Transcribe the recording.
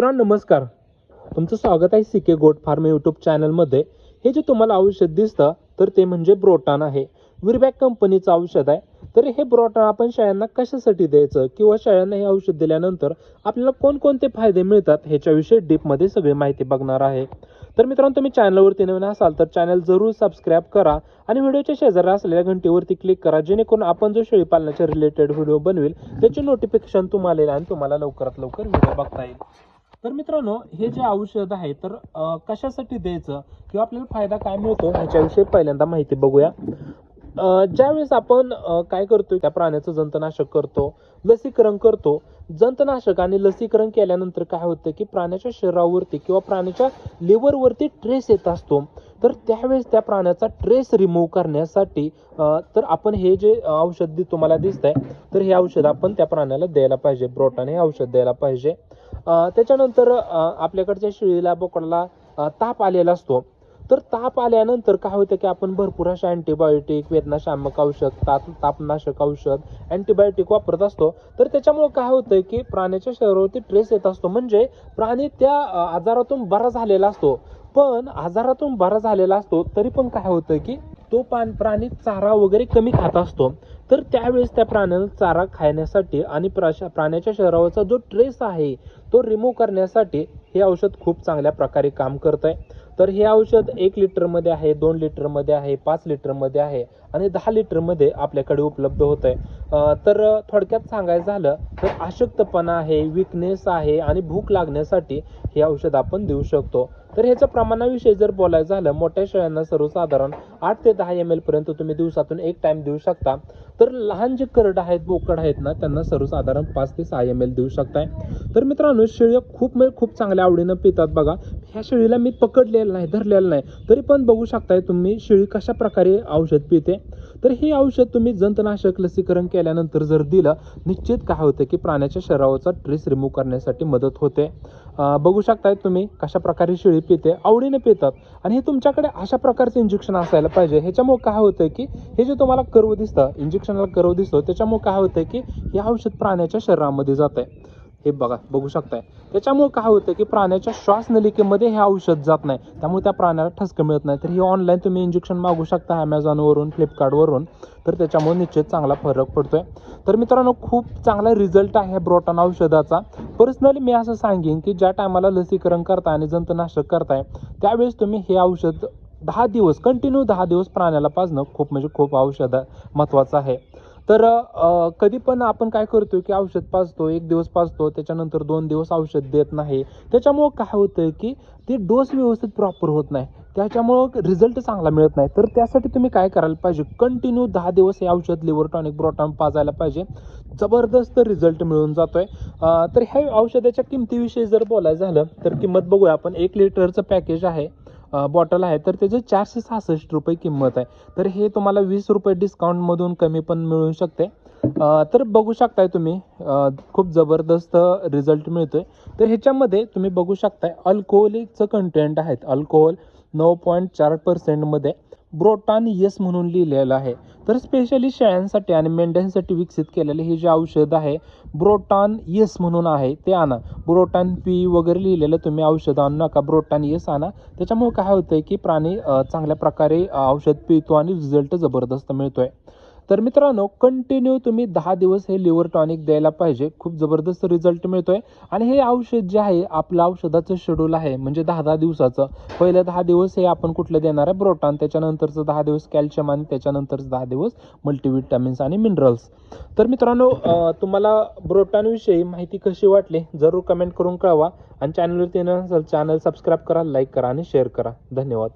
मित्रांनो नमस्कार. तुमचं स्वागत आहे सी के गोट फार्म यूट्यूब चॅनलमध्ये हे जे तुम्हाला औषध दिसतं तर ते म्हणजे ब्रोटान आहे. विरबॅक कंपनीचं औषध आहे. तर हे ब्रोटान आपण शाळांना कशासाठी द्यायचं किंवा शाळांना हे औषध दिल्यानंतर आपल्याला कोणकोणते फायदे मिळतात ह्याच्याविषयी डीपमध्ये सगळी माहिती बघणार आहे. तर मित्रांनो तुम्ही चॅनलवरती नवीन असाल तर चॅनल जरूर सबस्क्राईब करा आणि व्हिडिओच्या शेजारी असलेल्या घंटीवरती क्लिक करा जेणेकरून आपण जो शेळी पालनाच्या रिलेटेड व्हिडिओ बनवेल त्याचे नोटिफिकेशन तुम्हाला येईल आणि तुम्हाला लवकरात लवकर व्हिडिओ बघता येईल. तर मित्रांनो हे जे औषध आहे तर कशासाठी द्यायचं? किंवा आपल्याला फायदा काय मिळतो? ह्याच्याविषयी पहिल्यांदा माहिती बघूया. ज्यावेळेस आपण काय करतो त्या प्राण्याचं जंतनाशक करतो लसीकरण करतो जंतनाशक आणि लसीकरण केल्यानंतर काय होतं की प्राण्याच्या शरीरावरती किंवा प्राण्याच्या लिव्हरवरती ट्रेस येत असतो. तर त्यावेळेस त्या प्राण्याचा ट्रेस रिमूव्ह करण्यासाठी तर आपण हे जे औषध तुम्हाला तुम्हाला आहे तर हे औषध आपण त्या प्राण्याला द्यायला पाहिजे. ब्रोटान हे औषध द्यायला पाहिजे. त्याच्यानंतर आपल्याकडच्या शिळीला बोकडाला ताप आलेला असतो. तर ताप आल्यानंतर काय होतं की आपण भरपूर अशा अँटीबायोटिक वेदनाशामक औषध ताप तापनाशक औषध अँटीबायोटिक वापरत असतो. तर त्याच्यामुळे काय होतं की प्राण्याच्या शरीरावरती ट्रेस येत असतो. म्हणजे प्राणी त्या आजारातून बरा झालेला असतो. पण आजारातून बरा झालेला असतो तरी पण काय होतं की तो पान प्राणी चारा वगैरे कमी खात असतो तर त्यावेळेस त्या प्राण्याला चारा खाण्यासाठी आणि प्राशा प्राण्याच्या शरीरावरचा जो ट्रेस आहे तो रिमूव्ह करण्यासाठी हे औषध खूप चांगल्या प्रकारे काम करत आहे तर हे औषध एक लिटरमध्ये आहे दोन लिटरमध्ये आहे पाच लिटरमध्ये आहे. आणि दहा लिटरमध्ये आपल्याकडे उपलब्ध होत आहे तर थोडक्यात सांगायचं झालं तर अशक्तपणा आहे विकनेस आहे आणि भूक लागण्यासाठी हे औषध आपण देऊ शकतो. तर ह्याच्या प्रमाणाविषयी जर बोलायचं झालं मोठ्या शेळ्यांना सर्वसाधारण आठ ते दहा एम एल पर्यंत तुम्ही दिवसातून एक टाइम देऊ शकता. तर लहान जे करड आहेत बोकड आहेत ना त्यांना सर्वसाधारण पाच ते सहा एम एल देऊ शकताय. तर मित्रांनो शेळ्या खूप म्हणजे खूप चांगल्या आवडीनं पितात बघा. ह्या शेळीला मी पकडलेलं नाही धरलेलं नाही. तरी पण बघू शकताय तुम्ही शेळी कशा प्रकारे औषध पिते. तर हे औषध तुम्ही जंतनाशक लसीकरण केल्यानंतर जर दिलं निश्चित काय होतं की प्राण्याच्या शरीरावरचा ट्रेस रिमूव्ह करण्यासाठी मदत होते. बघू शकताय तुम्ही कशा प्रकारे शेळी पिते आवडीने पितात. आणि हे तुमच्याकडे अशा प्रकारचं इंजेक्शन असायला पाहिजे. ह्याच्यामुळे काय होतं की हे जे तुम्हाला कर्व दिसतं इंजेक्शनला कर्व दिसतो त्याच्यामुळे काय होतं की हे औषध प्राण्याच्या शरीरामध्ये जात आहे हे बघा बघू शकताय. त्याच्यामुळे काय होतं की प्राण्याच्या श्वासनलिकेमध्ये हे औषध जात नाही. त्यामुळे त्या प्राण्याला ठसकं मिळत नाही. तर हे ऑनलाईन तुम्ही इंजेक्शन मागू शकता ॲमेझॉनवरून फ्लिपकार्टवरून तर त्याच्यामुळे निश्चित चांगला फरक पडतोय. तर मित्रांनो खूप चांगला रिझल्ट आहे ब्रोटॉन औषधाचा. पर्सनली मी असं सांगेन की ज्या टायमाला लसीकरण करताय आणि जंतनाशक करताय त्यावेळेस तुम्ही हे औषध दहा दिवस कंटिन्यू दहा दिवस प्राण्याला पाजणं खूप म्हणजे खूप औषध महत्त्वाचं आहे. तर कधी पण आपण काय करतो की औषध पाजतो एक दिवस पाजतो त्याच्यानंतर दोन दिवस औषध देत नाही. त्याच्यामुळं काय होतं की ते डोस व्यवस्थित प्रॉपर होत नाही. त्याच्यामुळं रिझल्ट चांगला मिळत नाही. तर त्यासाठी तुम्ही काय करायला पाहिजे? कंटिन्यू दहा दिवस हे औषध लिव्हर टॉनिक ब्रोटॉन पाजायला पाहिजे. जबरदस्त रिझल्ट मिळून जातोय. आहे तर ह्या औषधाच्या किमतीविषयी जर बोलायचं झालं तर किंमत बघूया आपण. एक लिटरचं पॅकेज आहे. बॉटल आहे तर त्याचं चारशे सहासष्ट रुपये किंमत आहे. तर हे तुम्हाला वीस रुपये डिस्काउंटमधून कमी पण मिळू शकते. तर बघू शकताय तुम्ही खूप जबरदस्त रिझल्ट मिळतो आहे तर ह्याच्यामध्ये तुम्ही बघू शकताय अल्कोहोलिकचं कंटेंट आहेत. अल्कोहोल नऊ पॉईंट चार पर्सेंटमध्ये ब्रोटान येस म्हणून लिहिलेलं आहे. तर स्पेशली शेळ्यांसाठी आणि मेंढ्यांसाठी विकसित केलेले हे जे औषध आहे ब्रोटान येस म्हणून आहे ते आणा. ब्रोटान पी वगैरे लिहिलेलं तुम्ही औषध आणू नका ब्रोटान येस आणा. त्याच्यामुळे काय होतंय की प्राणी चांगल्या प्रकारे औषध पितो आणि रिझल्ट जबरदस्त मिळतोय. तर मित्रांनो कंटिन्यू तुम्ही दहा दिवस हे लिव्हर टॉनिक द्यायला पाहिजे. खूप जबरदस्त रिझल्ट मिळतोय. आणि हे औषध जे आहे आपलं औषधाचं शेड्यूल आहे म्हणजे दहा दहा दिवसाचं. पहिलं दहा दिवस हे आपण कुठलं देणार आहे? ब्रोटान त्याच्यानंतरचं दहा दिवस कॅल्शियम आणि त्याच्यानंतरचं दहा दिवस मल्टीविटॅमिन्स आणि मिनरल्स तर मित्रांनो तुम्हाला ब्रोटानविषयी माहिती कशी वाटली? जरूर कमेंट करून कळवा. आणि चॅनलवरती नसेल चॅनल सबस्क्राईब करा लाईक करा आणि शेअर करा. धन्यवाद.